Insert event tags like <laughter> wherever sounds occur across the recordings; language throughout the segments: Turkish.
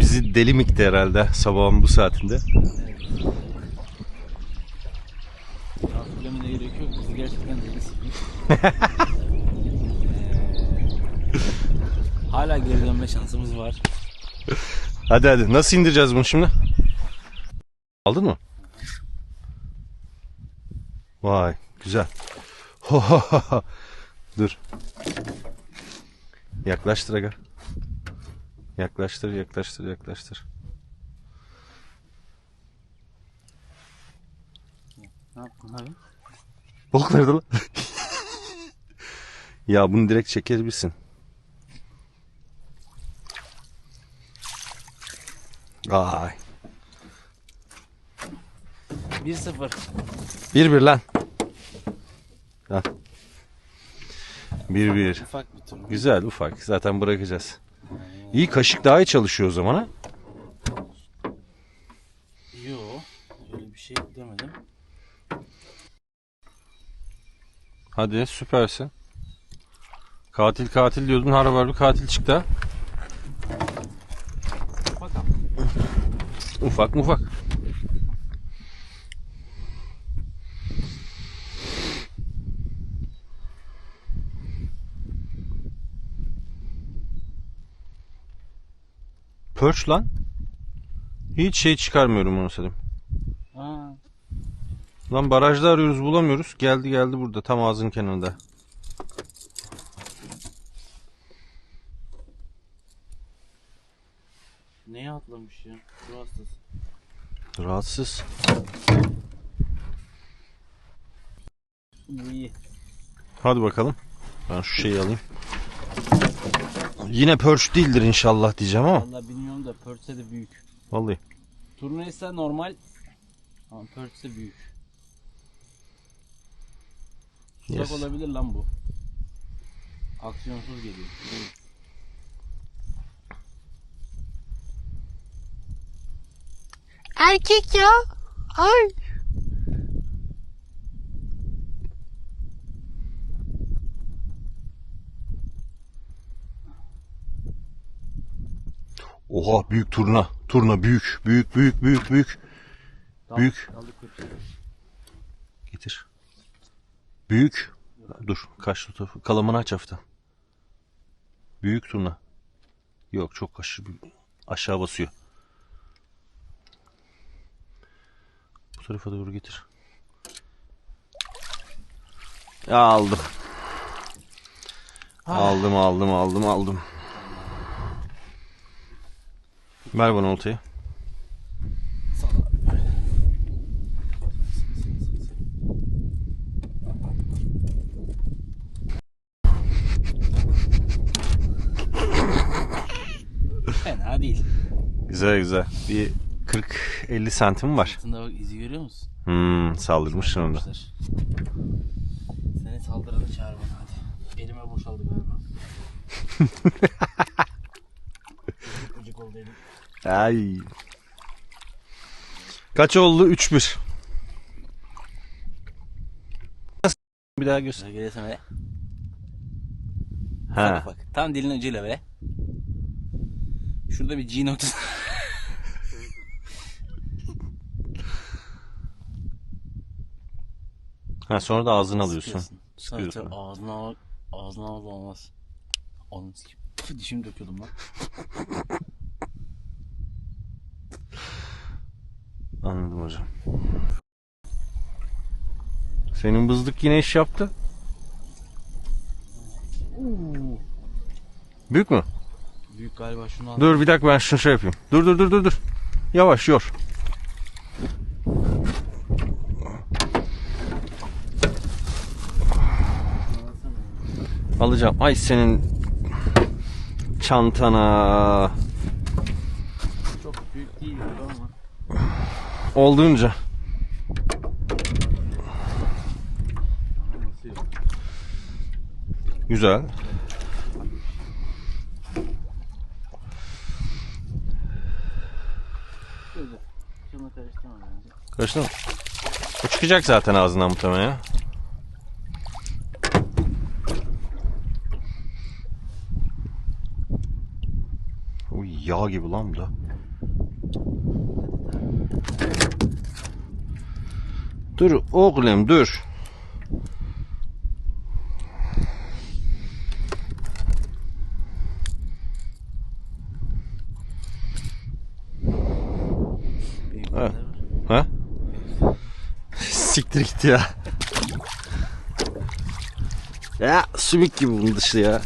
Bizi deli mikti herhalde sabahın bu saatinde. Söylemene gerek yok. Bizi gerçekten deli. <laughs> Ee, hala geri dönme şansımız var. Hadi hadi. Nasıl indireceğiz bunu şimdi? Aldın mı? Vay güzel. Dur. Yaklaştır aga. Yaklaştır, yaklaştır, yaklaştır. Ne yaptın abi? Nerede lan? ya bunu direkt çekebilirsin. Ay. 1-0. Bir bir lan. Ha. Bir bir. Ufak bir tur. Güzel ufak. Zaten bırakacağız. İyi kaşık daha iyi çalışıyor o zaman ha. Yo. Öyle bir şey demedim. Hadi süpersin. Katil katil diyordun. Harbi bir katil çıktı ha. Ufak mufak. Perch lan. Hiç şey çıkarmıyorum onu söyleyeyim. Aa, Lan barajda arıyoruz bulamıyoruz. Geldi geldi burada tam ağzın kenarında. neye atlamış ya? Rahatsız. Bu iyi. Hadi bakalım. Ben şu şeyi alayım. Yine perch değildir inşallah diyeceğim ama. Vallahi bilmiyorum da Perth'e de büyük. Vallahi. Turna ise normal. Ama Perth'e büyük. Tuzak Yes. olabilir lan bu. Aksiyonsuz geliyor. Erkek ya. Ay. Oha büyük turna. Turna büyük. Büyük büyük büyük büyük. Dal- Büyük. Getir. Büyük. Dur. Kaç tutu? Kalamını aç hafiften. Büyük turna. Yok çok aşağı, aşağı basıyor. Bu tarafa doğru getir. Ya aldım. Aldım aldım aldım aldım. Ver bana oltayı. Fena değil. Güzel güzel. Bir 40-50 santim var. Altında bak izi görüyor musun? Hmm, saldırmış. Saldırmışlar. Seni saldıranı çağır bana hadi. Elime boşaldı galiba. <laughs> Oldu elim. Ay. Kaç oldu? 3-1. Bir daha göster. Geliyorsun be. Ha. Bak bak. Tam dilin ucuyla be. Şurada bir G noktası. <laughs> ha sonra da ağzını alıyorsun. Sıkıyorsun. Sıkıyorsun. Tabii. Ağzına al, ağzına al olmaz. Onun <laughs> Dişimi döküyordum lan. <laughs> Anladım hocam. Senin bızlık yine iş yaptı. Büyük mü? Büyük galiba şunu al. Dur bir dakika ben şunu şey yapayım. Dur dur dur dur dur. Yavaş yor. Alacağım. Ay senin çantana. Çok büyük değil ama. Olduğunca. Güzel. Mı? O çıkacak zaten ağzından muhtemelen. O yağ gibi lan bu da. Dur oğlum dur. Ha? Siktir gitti ya. Ya sümük gibi bunun dışı ya.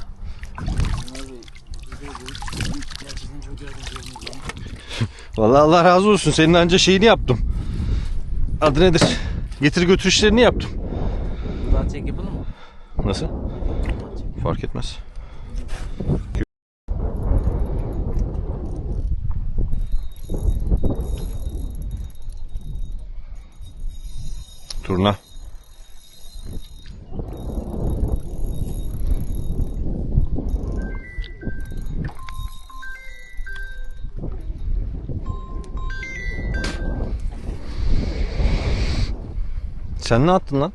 Vallahi Allah razı olsun. Senin anca şeyini yaptım. Adı nedir? Getir götür işlerini yaptım. Buradan çek yapalım mı? Nasıl? Fark etmez. Turna. Sen ne attın lan?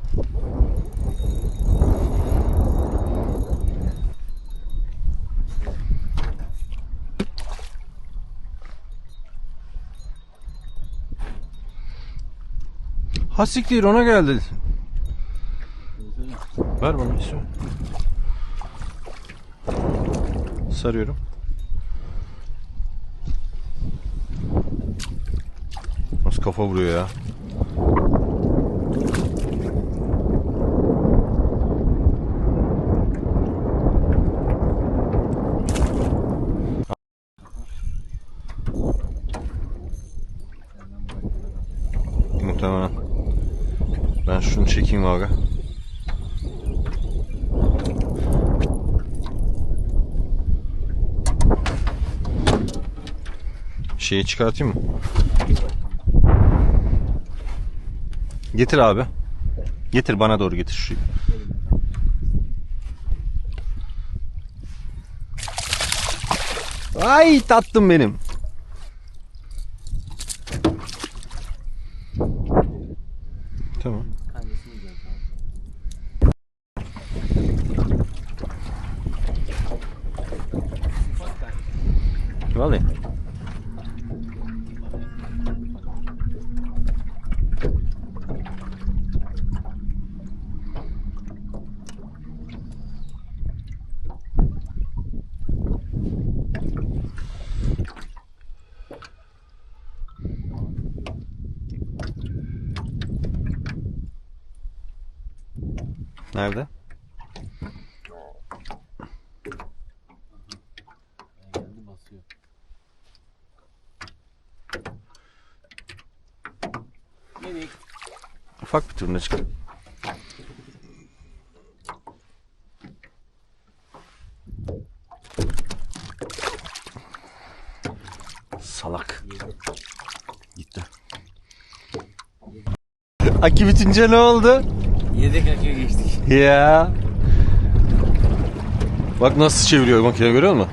Ha siktir ona geldi. Ver bana bir su. Sarıyorum. Nasıl kafa vuruyor ya? Muhtemelen. Ben şunu çekeyim abi. Şeyi çıkartayım mı? Getir abi. Getir bana doğru getir şu. Ay tatlım benim. Tamam. Kancasını yiyeceğiz abi. Ufak da. Vallahi. Nerede? Ufak bir turuna çık. Salak. Gitti. Aki bitince ne oldu? Yedek aküye geçtik. Ya. Bak nasıl çeviriyor makine görüyor musun?